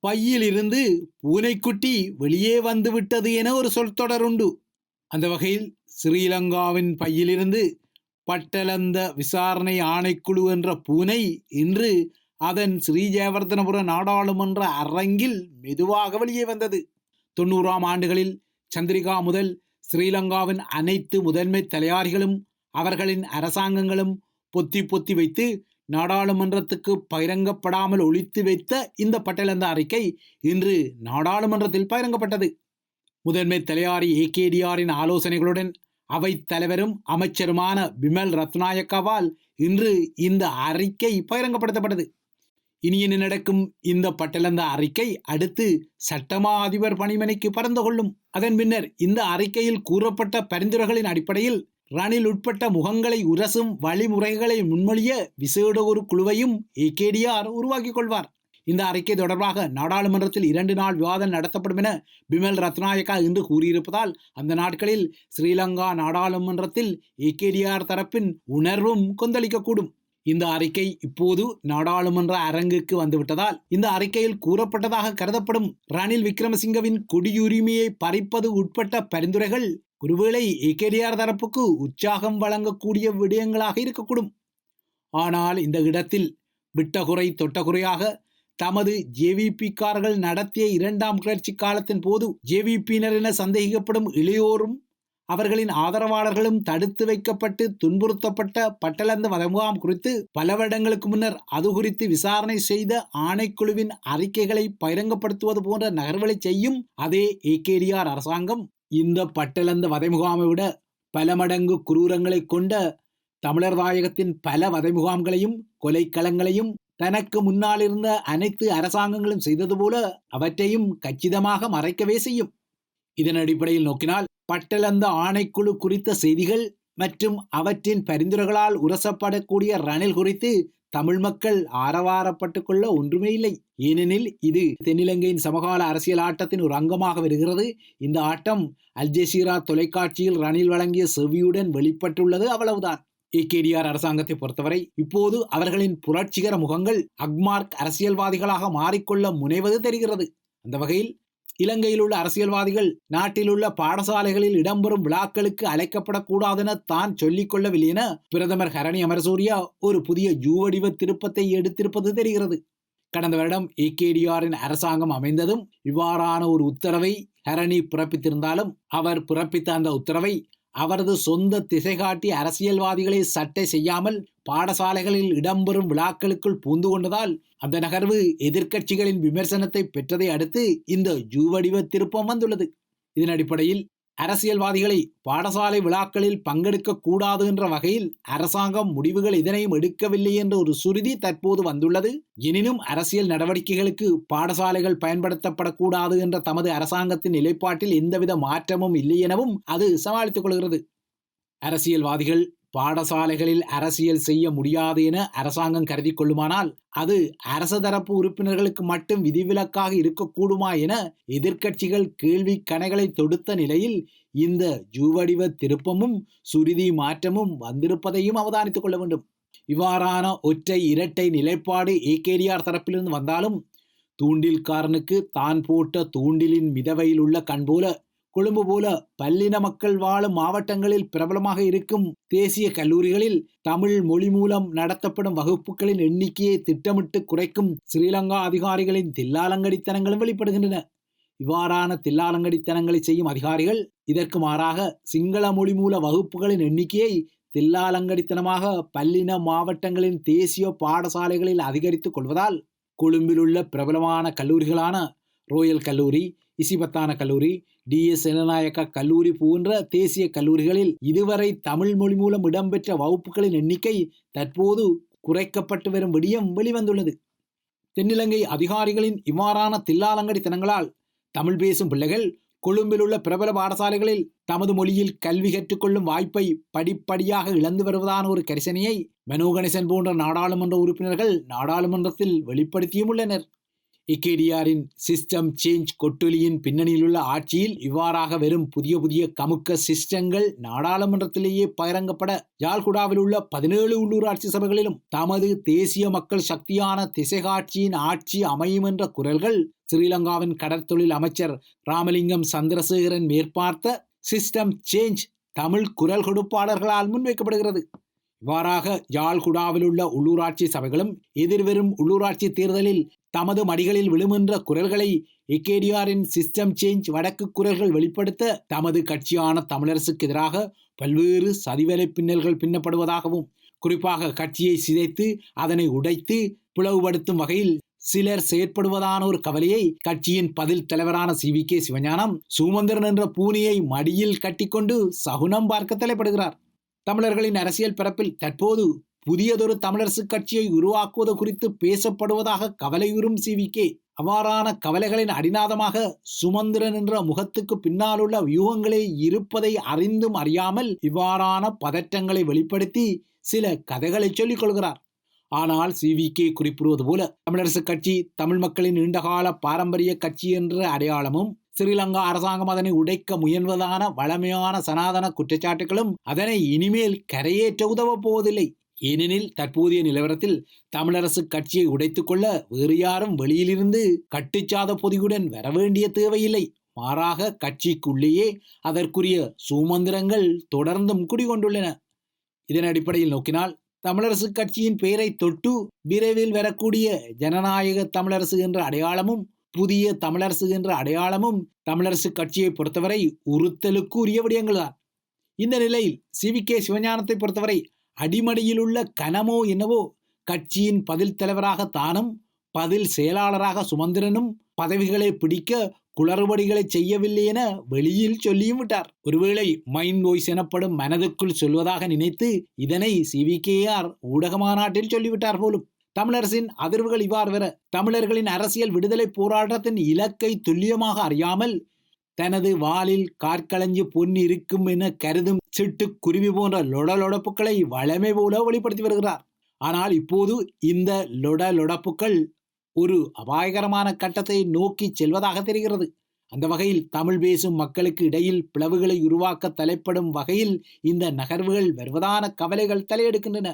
பையிலிருந்து பூனைக்குட்டி வெளியே வந்து விட்டது என ஒரு சொல் உண்டு அந்த வகையில் ஸ்ரீலங்காவின் பையிலிருந்து பட்டலந்த விசாரணை ஆணைக்குழு என்ற பூனை இன்று அதன் ஸ்ரீஜெயவர்தனபுர நாடாளுமன்ற அரங்கில் மெதுவாக வெளியே வந்தது. தொண்ணூறாம் ஆண்டுகளில் சந்திரிகா முதல் ஸ்ரீலங்காவின் அனைத்து முதன்மை தலையாரிகளும் அவர்களின் அரசாங்கங்களும் பொத்தி பொத்தி வைத்து நாடாளுமன்றத்துக்கு பகிரங்கப்படாமல் ஒழித்து வைத்த இந்த பட்டளந்த அறிக்கை இன்று நாடாளுமன்றத்தில் பகிரங்கப்பட்டது. முதன்மை தலையாரி கேடிஆரின் ஆலோசனைகளுடன் அவைத் தலைவரும் அமைச்சருமான பிமல் ரத்நாயக்காவால் இன்று இந்த அறிக்கை பகிரங்கப்படுத்தப்பட்டது. இனி என்ன நடக்கும்? இந்த பட்டலந்த அறிக்கை அடுத்து சட்டமா அதிபர் பணிமனைக்கு பறந்து கொள்ளும். அதன் பின்னர் இந்த அறிக்கையில் கூறப்பட்ட பரிந்துரைகளின் அடிப்படையில் ரணில் உட்பட்ட முகங்களை உரசும் வழிமுறைகளை முன்மொழிய விசேட ஒரு குழுவையும் ஏகேடிஆர் உருவாக்கிக் கொள்வார். இந்த அறிக்கை தொடர்பாக நாடாளுமன்றத்தில் இரண்டு நாள் விவாதம் நடத்தப்படும் என பிமல் ரத்நாயக்கா இன்று கூறியிருப்பதால் அந்த நாட்களில் ஸ்ரீலங்கா நாடாளுமன்றத்தில் ஏகேடிஆர் தரப்பின் உணர்வும் கொந்தளிக்கக்கூடும். இந்த அறிக்கை இப்போது நாடாளுமன்ற அரங்குக்கு வந்துவிட்டதால் இந்த அறிக்கையில் கூறப்பட்டதாக கருதப்படும் ரணில் விக்ரமசிங்கவின் குடியுரிமையை பறிப்பது உட்பட்ட பரிந்துரைகள் ஒருவேளை ஏகேடிஆர் தரப்புக்கு உற்சாகம் வழங்கக்கூடிய விடயங்களாக இருக்கக்கூடும். ஆனால் இந்த இடத்தில் விட்டகுறை தொட்டகுறையாக தமது ஜேவிபிக்காரர்கள் நடத்திய இரண்டாம் கிளர்ச்சி காலத்தின் போது ஜேவிபியினர் என சந்தேகிக்கப்படும் இளையோரும் அவர்களின் ஆதரவாளர்களும் தடுத்து வைக்கப்பட்டு துன்புறுத்தப்பட்ட பட்டலந்த வதமுகாம் குறித்து பல வருடங்களுக்கு முன்னர் அது குறித்து விசாரணை செய்த ஆணைக்குழுவின் அறிக்கைகளை பகிரங்கப்படுத்துவது போன்ற நகர்வுகளை செய்யும் அதே ஏகேடிஆர் அரசாங்கம் இந்த பட்டலந்த வதைமுகாமை விட பல மடங்கு குரூரங்களை கொண்ட தமிழர் தாயகத்தின் பல வதைமுகாம்களையும் கொலைக்களங்களையும் தனக்கு முன்னால் இருந்த அனைத்து அரசாங்கங்களும் செய்தது போல அவற்றையும் கச்சிதமாக மறைக்கவே செய்யும். இதன் அடிப்படையில் நோக்கினால் பட்டளந்த ஆணைக்குழு குறித்த செய்திகள் மற்றும் அவற்றின் பரிந்துரைகளால் உரசப்படக்கூடிய ரணில் குறித்து தமிழ் மக்கள் ஆரவாரப்பட்டுக் கொள்ள ஒன்றுமே இல்லை. ஏனெனில் இது தென்னிலங்கையின் சமகால அரசியல் ஆட்டத்தின் ஒரு அங்கமாக வருகிறது. இந்த ஆட்டம் அல்ஜெசீரா தொலைக்காட்சியில் ரணில் வழங்கிய செவியுடன் வெளிப்பட்டுள்ளது அவ்வளவுதான். ஏகேடிஆர் அரசாங்கத்தை பொறுத்தவரை இப்போது அவர்களின் புரட்சிகர முகங்கள் அக்மார்க் அரசியல்வாதிகளாக மாறிக்கொள்ள முனைவது தெரிகிறது. அந்த வகையில் இலங்கையில் உள்ள அரசியல்வாதிகள் நாட்டில் உள்ள பாடசாலைகளில் இடம்பெறும் விழாக்களுக்கு அழைக்கப்படக்கூடாதென தான் சொல்லிக் கொள்ளவில்லை என பிரதமர் ஹரணி அமரசூரியா ஒரு புதிய ஜூவடிவ திருப்பத்தை எடுத்திருப்பது தெரிகிறது. கடந்த வருடம் ஏகேடிஆரின் அரசாங்கம் அமைந்ததும் இவ்வாறான ஒரு உத்தரவை ஹரணி பிறப்பித்திருந்தாலும் அவர் பிறப்பித்த அந்த உத்தரவை அவரது சொந்த திசை காட்டி அரசியல்வாதிகளை சட்டை செய்யாமல் பாடசாலைகளில் இடம்பெறும் விழாக்களுக்குள் பூந்து கொண்டதால் அந்த நகர்வு எதிர்க்கட்சிகளின் விமர்சனத்தை பெற்றதை அடுத்து இந்த ஜூவடிவ திருப்பம் வந்துள்ளது. இதன் அடிப்படையில் அரசியல்வாதிகளை பாடசாலை விழாக்களில் பங்கெடுக்க கூடாது என்ற வகையில் அரசாங்கம் முடிவுகள் இதனையும் எடுக்கவில்லை என்ற ஒரு சுருதி தற்போது வந்துள்ளது. எனினும் அரசியல் நடவடிக்கைகளுக்கு பாடசாலைகள் பயன்படுத்தப்படக்கூடாது என்ற தமது அரசாங்கத்தின் நிலைப்பாட்டில் எந்தவித மாற்றமும் இல்லை எனவும் அது சமாளித்துக் கொள்கிறது. அரசியல்வாதிகள் பாடசாலைகளில் அரசியல் செய்ய முடியாது என அரசாங்கம் கருதி கொள்ளுமானால் அது அரச தரப்பு உறுப்பினர்களுக்கு மட்டும் விதிவிலக்காக இருக்கக்கூடுமா என எதிர்க்கட்சிகள் கேள்வி கணைகளை தொடுத்த நிலையில் இந்த ஜூவடிவ திருப்பமும் சுருதி மாற்றமும் வந்திருப்பதையும் அவதானித்துக் கொள்ள வேண்டும். இவ்வாறான ஒற்றை இரட்டை நிலைப்பாடு ஏகேடிஆர் தரப்பிலிருந்து வந்தாலும் தூண்டில்காரனுக்கு தான் போட்ட தூண்டிலின் மிதவையில் உள்ள கண் போல கொழும்பு போல பல்லின மக்கள் வாழும் மாவட்டங்களில் பிரபலமாக இருக்கும் தேசிய கல்லூரிகளில் தமிழ் மொழி மூலம் நடத்தப்படும் வகுப்புகளின் எண்ணிக்கையை திட்டமிட்டு குறைக்கும் ஸ்ரீலங்கா அதிகாரிகளின் தில்லாலங்கடித்தனங்களும் வெளிப்படுகின்றன. இவ்வாறான தில்லாலங்கடித்தனங்களை செய்யும் அதிகாரிகள் இதற்கு மாறாக சிங்கள மொழி மூல வகுப்புகளின் எண்ணிக்கையை தில்லாலங்கடித்தனமாக பல்லின மாவட்டங்களின் தேசிய பாடசாலைகளில் அதிகரித்துக் கொள்வதால் கொழும்பில் உள்ள பிரபலமான கல்லூரிகளான ரோயல் கல்லூரி இசிபத்தான கல்லூரி டிஎஸ் செனநாயக்கா கல்லூரி போன்ற தேசிய கல்லூரிகளில் இதுவரை தமிழ் மொழி மூலம் இடம்பெற்ற வகுப்புகளின் எண்ணிக்கை தற்போது குறைக்கப்பட்டு வரும் விடியம் வெளிவந்துள்ளது. தென்னிலங்கை அதிகாரிகளின் இவ்வாறான தில்லாலங்கடித்தனங்களால் தமிழ் பேசும் பிள்ளைகள் கொழும்பில் உள்ள பிரபல பாடசாலைகளில் தமது மொழியில் கல்வி கற்றுக்கொள்ளும் வாய்ப்பை படிப்படியாக இழந்து வருவதான ஒரு கரிசனையை மனோகணேசன் போன்ற நாடாளுமன்ற உறுப்பினர்கள் நாடாளுமன்றத்தில் வெளிப்படுத்தியும் உள்ளனர். இகேடியாரின் சிஸ்டம் சேஞ்ச் கொட்டொலியின் பின்னணியிலுள்ள ஆட்சியில் இவ்வாறாக வெறும் புதிய புதிய கமுக்க சிஸ்டங்கள் நாடாளுமன்றத்திலேயே பகிரங்கப்பட யாழ்குடாவில் உள்ள பதினேழு உள்ளூராட்சி சபைகளிலும் தமது தேசிய மக்கள் சக்தியான திசைகாட்சியின் ஆட்சி அமையும் என்ற குரல்கள் ஸ்ரீலங்காவின் கடற்தொழில் அமைச்சர் ராமலிங்கம் சந்திரசேகரன் மேற்பார்த்த சிஸ்டம் சேஞ்ச் தமிழ் குரல் கொடுப்பாளர்களால் முன்வைக்கப்படுகிறது. இவ்வாறாக யாழ்குடாவில் உள்ள உள்ளூராட்சி சபைகளும் எதிர்வரும் உள்ளூராட்சி தேர்தலில் தமது மடிகளில் விழுமென்ற குரல்களை எக்கேடிஆரின் சிஸ்டம் சேஞ்ச் வடக்கு குரல்கள் வெளிப்படுத்த தமது கட்சியான தமிழரசுக்கு எதிராக பல்வேறு சதிவேலை பின்னல்கள் பின்னப்படுவதாகவும் குறிப்பாக கட்சியை சிதைத்து அதனை உடைத்து பிளவுபடுத்தும் வகையில் சிலர் செயற்படுவதான ஒரு கவலையை கட்சியின் பதில் தலைவரான C. V. K. Sivagnanam Sumanthiran என்ற பூனியை மடியில் கட்டிக்கொண்டு சகுனம் பார்க்க தலைப்படுகிறார். தமிழர்களின் அரசியல் பிறப்பில் தற்போது புதியதொரு தமிழரசு கட்சியை உருவாக்குவது குறித்து பேசப்படுவதாக கவலையுறும் சி கே அவ்வாறான கவலைகளின் அடிநாதமாக சுமந்திரன் என்ற முகத்துக்கு பின்னால் உள்ள வியூகங்களே இருப்பதை அறிந்தும் அறியாமல் இவ்வாறான பதற்றங்களை வெளிப்படுத்தி சில கதைகளை சொல்லிக் கொள்கிறார். ஆனால் சிவி கே குறிப்பிடுவது போல தமிழரசு கட்சி தமிழ் மக்களின் நீண்டகால பாரம்பரிய கட்சி என்ற அடையாளமும் ஸ்ரீலங்கா அரசாங்கம் அதனை உடைக்க முயல்வதான வளமையான சனாதன குற்றச்சாட்டுகளும் அதனை இனிமேல் கரையேற்ற உதவப் போவதில்லை. ஏனெனில் தற்போதைய நிலவரத்தில் தமிழரசு கட்சியை உடைத்துக் கொள்ள வேறு யாரும் வெளியிலிருந்து கட்டுச்சாத பொதியுடன் வர வேண்டிய தேவையில்லை. மாறாக கட்சிக்குள்ளேயே அதற்குரிய சுமந்திரங்கள் தொடர்ந்தும் குடிகொண்டுள்ளன. இதன் அடிப்படையில் நோக்கினால் தமிழரசு கட்சியின் பெயரை தொட்டு விரைவில் வரக்கூடிய ஜனநாயக தமிழரசு என்ற அடையாளமும் புதிய தமிழரசு என்ற அடையாளமும் தமிழரசு கட்சியை பொறுத்தவரை உறுத்தலுக்கு உரிய விடயங்கள்தான். இந்த நிலையில் சி வி கே சிவஞானத்தை பொறுத்தவரை அடிமடியிலுள்ள கனமோ என்னவோ கட்சியின் பதில் தலைவராக தானும் பதில் செயலாளராக சுமந்திரனும் பதவிகளை பிடிக்க குளறுபடிகளை செய்யவில்லை என வெளியில் சொல்லியும் விட்டார். ஒருவேளை மைண்ட் வாய்ஸ் எனப்படும் மனதுக்குள் சொல்வதாக நினைத்து இதனை சிவிகேஆர் ஊடக மாநாட்டில் சொல்லிவிட்டார் போலும். தமிழரசின் அதிர்வுகள் இவ்வாறு வர தமிழர்களின் அரசியல் விடுதலை போராட்டத்தின் இலக்கை துல்லியமாக அறியாமல் தனது வாளில் காற்களஞ்சி பொன் இருக்கும் என கருதும் சிட்டு குருவி போன்ற லொடலொடப்புகளை வளமை போல வெளிப்படுத்தி வருகிறார். ஆனால் இப்போது இந்த லொடலொடப்புகள் ஒரு அபாயகரமான கட்டத்தை நோக்கி செல்வதாக தெரிகிறது. அந்த வகையில் தமிழ் பேசும் மக்களுக்கு இடையில் பிளவுகளை உருவாக்க தலைப்படும் வகையில் இந்த நகர்வுகள் வருவதான கவலைகள் தலையெடுக்கின்றன.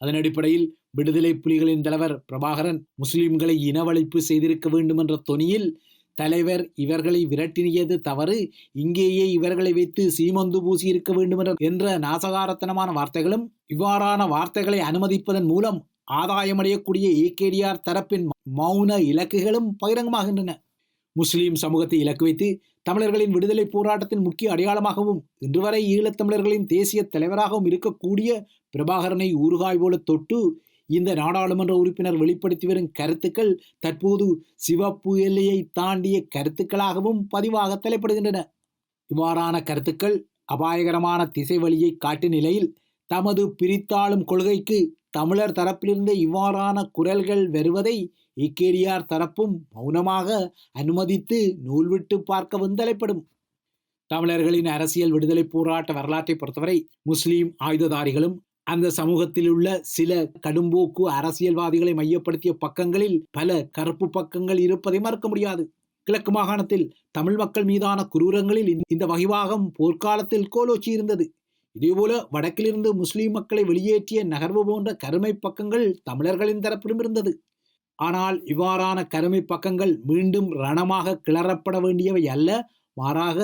அதன் அடிப்படையில் விடுதலை புலிகளின் தலைவர் பிரபாகரன் முஸ்லிம்களை இனவழிப்பு செய்திருக்க வேண்டும் என்ற தொனியில் தலைவர் இவர்களை விரட்டினியது தவறு. இங்கேயே இவர்களை வைத்து சீமந்து பூசி இருக்க வேண்டும் என்ற நாசகாரத்தனமான வார்த்தைகளும் இவ்வாறான வார்த்தைகளை அனுமதிப்பதன் மூலம் ஆதாயமடையக்கூடிய ஏகேடிஆர் தரப்பின் மௌன இலக்குகளும் பகிரங்கமாகின்றன. முஸ்லீம் சமூகத்தை இலக்கு வைத்து தமிழர்களின் விடுதலை போராட்டத்தின் முக்கிய அடையாளமாகவும் இன்று வரை ஈழத்தமிழர்களின் தேசிய தலைவராகவும் இருக்கக்கூடிய பிரபாகரனை ஊறுகாய் போல தொட்டு இந்த நாடாளுமன்ற உறுப்பினர் வெளிப்படுத்தி வரும் கருத்துக்கள் தற்போது சிவப்பு எல்லையை தாண்டிய கருத்துக்களாகவும் பதிவாக தலைப்படுகின்றன. இவ்வாறான கருத்துக்கள் அபாயகரமான திசை வழியை காட்டும் நிலையில் தமது பிரித்தாளும் கொள்கைக்கு தமிழர் தரப்பிலிருந்து இவ்வாறான குரல்கள் வருவதை இக்கேரியார் தரப்பும் மௌனமாக அனுமதித்து நூல்விட்டு பார்க்க வந்தலைப்படும் தமிழர்களின் அரசியல் விடுதலை போராட்ட வரலாற்றை பொறுத்தவரை முஸ்லீம் ஆயுததாரிகளும் அந்த சமூகத்தில் உள்ள சில கடும்போக்கு அரசியல்வாதிகளை மையப்படுத்திய பக்கங்களில் பல கருப்பு பக்கங்கள் இருப்பதை மறுக்க முடியாது. கிழக்கு மாகாணத்தில் தமிழ் மக்கள் மீதான குரூரங்களில் இந்த வகிவாகம் போர்க்காலத்தில் கோலோச்சி இருந்தது. இதேபோல வடக்கிலிருந்து முஸ்லீம் மக்களை வெளியேற்றிய நகர்வு போன்ற கருமை பக்கங்கள் தமிழர்களின் தரப்பிலும் இருந்தது. ஆனால் இவ்வாறான கருமை பக்கங்கள் மீண்டும் ரணமாக கிளறப்பட வேண்டியவை அல்ல மாறாக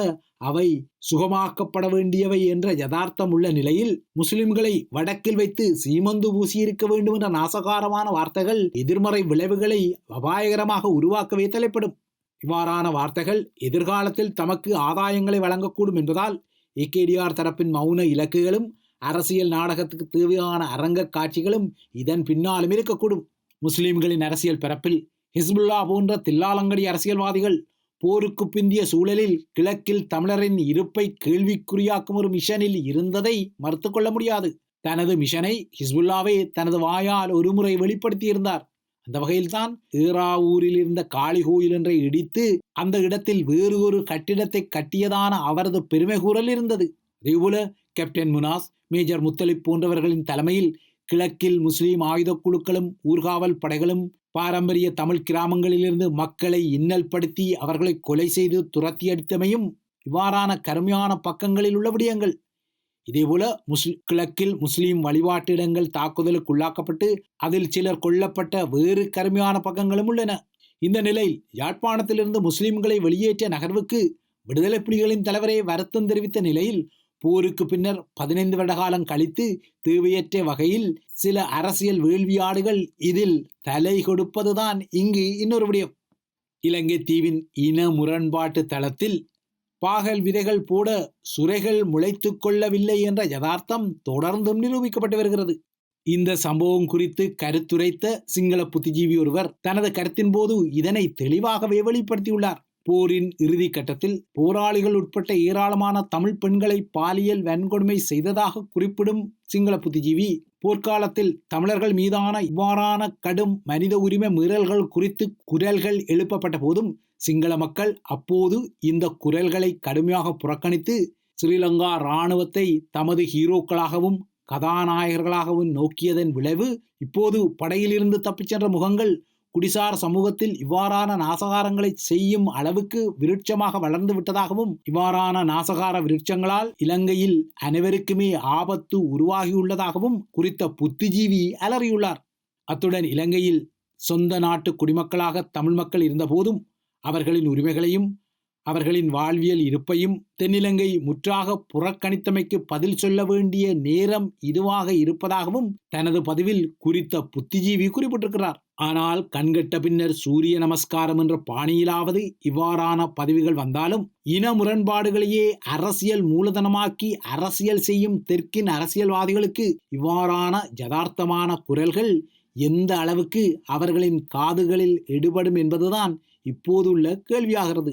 அவை சுகமாக்கப்பட வேண்டியவை என்ற யதார்த்தம் உள்ள நிலையில் முஸ்லிம்களை வடக்கில் வைத்து சீமந்து பூசியிருக்க வேண்டும் என்ற நாசகாரமான வார்த்தைகள் எதிர்மறை விளைவுகளை அபாயகரமாக உருவாக்கவே தலைப்படும். இவ்வாறான வார்த்தைகள் எதிர்காலத்தில் தமக்கு ஆதாயங்களை வழங்கக்கூடும் என்பதால் ஏகேடிஆர் தரப்பின் மௌன இலக்குகளும் அரசியல் நாடகத்துக்கு தேவையான அரங்க காட்சிகளும் இதன் பின்னாலும் இருக்கக்கூடும். முஸ்லிம்களின் அரசியல் பிறப்பில் ஹிஸ்புல்லா போன்ற தில்லாலங்கடி அரசியல்வாதிகள் போருக்கு பிந்திய சூழலில் கிழக்கில் தமிழரின் இருப்பை கேள்விக்குறியாக்கும் ஒரு மிஷனில் இருந்ததை மறுத்து கொள்ள முடியாது. தனது மிஷனை ஹிஸ்புல்லாவே தனது வாயால் ஒருமுறை வெளிப்படுத்தியிருந்தார். அந்த வகையில்தான் ஈராவூரில் இருந்த காளி கோயில் என்றை இடித்து அந்த இடத்தில் வேறு ஒரு கட்டிடத்தை கட்டியதான அவரது பெருமை கூறல் இருந்தது. அதேபோல கேப்டன் முனாஸ் மேஜர் முத்தலிப் போன்றவர்களின் தலைமையில் கிழக்கில் முஸ்லீம் ஆயுத குழுக்களும் ஊர்காவல் படைகளும் பாரம்பரிய தமிழ் கிராமங்களிலிருந்து மக்களை இன்னல் படுத்தி அவர்களை கொலை செய்து துரத்தி அடித்தமையும் இவ்வாறான கருமையான பக்கங்களில் உள்ள விடயங்கள். இதேபோல முஸ்லி கிழக்கில் முஸ்லீம் வழிபாட்டு இடங்கள் தாக்குதலுக்கு உள்ளாக்கப்பட்டு அதில் சிலர் கொல்லப்பட்ட வேறு கருமையான பக்கங்களும் உள்ளன. இந்த நிலையில் யாழ்ப்பாணத்திலிருந்து முஸ்லிம்களை வெளியேற்ற நகர்வுக்கு விடுதலை புலிகளின் தலைவரே வருத்தம் தெரிவித்த நிலையில் போருக்கு பின்னர் பதினைந்து வருட காலம் கழித்து தேவையற்ற வகையில் சில அரசியல் வேள்வியாடுகள் இதில் தலை கொடுப்பதுதான் இங்கு இன்னொரு விடயம். இலங்கை தீவின் இன முரண்பாட்டு தளத்தில் பாகல் விதைகள் போட சுரைகள் முளைத்து கொள்ளவில்லை என்ற யதார்த்தம் தொடர்ந்தும் நிரூபிக்கப்பட்டு வருகிறது. இந்த சம்பவம் குறித்து கருத்துரைத்த சிங்கள புத்திஜீவி ஒருவர் தனது கருத்தின் போது இதனை தெளிவாகவே வெளிப்படுத்தியுள்ளார். போரின் இறுதி கட்டத்தில் போராளிகள் உட்பட்ட ஏராளமான தமிழ் பெண்களை பாலியல் வன்கொடுமை செய்ததாக குறிப்பிடும் சிங்கள புத்திஜீவி போர்க்காலத்தில் தமிழர்கள் மீதான இவ்வாறான கடும் மனித உரிமை மீறல்கள் குறித்து குரல்கள் எழுப்பப்பட்ட போதும் சிங்கள மக்கள் அப்போது இந்த குரல்களை கடுமையாக புறக்கணித்து ஸ்ரீலங்கா இராணுவத்தை தமது ஹீரோக்களாகவும் கதாநாயகர்களாகவும் நோக்கியதன் விளைவு இப்போது படையிலிருந்து தப்பிச் சென்ற முகங்கள் குடிசார் சமூகத்தில் இவ்வாறான நாசகாரங்களை செய்யும் அளவுக்கு விருட்சமாக வளர்ந்து விட்டதாகவும் இவ்வாறான நாசகார விருட்சங்களால் இலங்கையில் அனைவருக்குமே ஆபத்து உருவாகியுள்ளதாகவும் குறித்த புத்திஜீவி அலறியுள்ளார். அத்துடன் இலங்கையில் சொந்த நாட்டு குடிமக்களாக தமிழ் மக்கள் இருந்தபோதும் அவர்களின் உரிமைகளையும் அவர்களின் வாழ்வியல் இருப்பையும் தென்னிலங்கை முற்றாக புறக்கணித்தமைக்கு பதில் சொல்ல வேண்டிய நேரம் இதுவாக இருப்பதாகவும் தனது பதிவில் குறித்த புத்திஜீவி குறிப்பிட்டிருக்கிறார். ஆனால் கண்கட்ட பின்னர் சூரிய நமஸ்காரம் என்ற பாணியிலாவது இவ்வாறான பதவிகள் வந்தாலும் இன முரண்பாடுகளையே அரசியல் மூலதனமாக்கி அரசியல் செய்யும் தெற்கின் அரசியல்வாதிகளுக்கு இவ்வாறான யதார்த்தமான குரல்கள் எந்த அளவுக்கு அவர்களின் காதுகளில் எடுபடும் என்பதுதான் இப்போதுள்ள கேள்வியாகிறது.